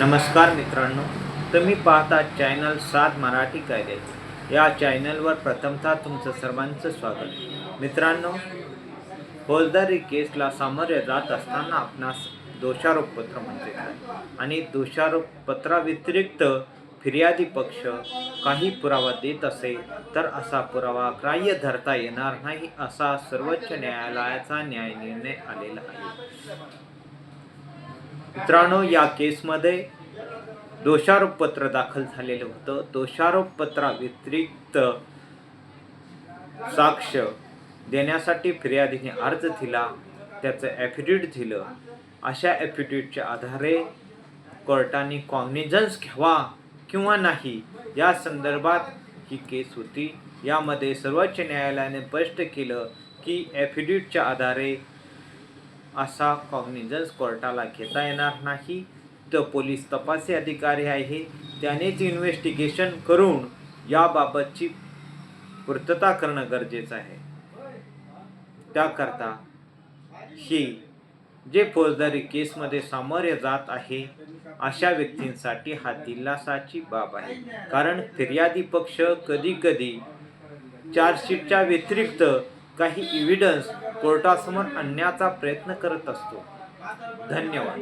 नमस्कार मित्रांनो तुम्ही पाहता चॅनल सात मराठी कायद्याचे. या चॅनलवर प्रथमतः तुमचं सर्वांचं स्वागत. मित्रांनो फौजदारी केसला सामोरे जात असताना आपणास दोषारोपपत्र म्हणजे काय? आणि दोषारोपपत्राव्यतिरिक्त फिर्यादी पक्ष काही पुरावा देत असेल तर असा पुरावा ग्राह्य धरता येणार नाही असा सर्वोच्च न्यायालयाचा न्याय निर्णय आलेला आहे. मित्रांनो या केसमध्ये दोषारोपपत्र दाखल झालेलं होतं. दोषारोपपत्राव्यतिरिक्त साक्ष देण्यासाठी फिर्यादीने अर्ज दिला. त्याचं ॲफिडेविट दिलं. अशा ॲफिडेविटच्या आधारे कोर्टाने कॉग्निजन्स घ्यावा किंवा नाही या संदर्भात ही केस होती. यामध्ये सर्वोच्च न्यायालयाने स्पष्ट केलं की ॲफिडेविटच्या आधारे असा कॉग्निजन्स कोर्टाला घेता येणार नाही तर पोलीस तपासी अधिकारी आहे त्यानेच इन्व्हेस्टिगेशन करून याबाबतची पूर्तता करणं गरजेचं आहे. त्याकरता ही जे फौजदारी केसमध्ये सामोरे जात आहे अशा व्यक्तींसाठी हा दिलासाची बाब आहे. कारण फिर्यादी पक्ष कधी कधी चार्जशीटच्या व्यतिरिक्त काही इव्हिडन्स कोर्टासमोर आणण्याचा प्रयत्न करत असतो. धन्यवाद.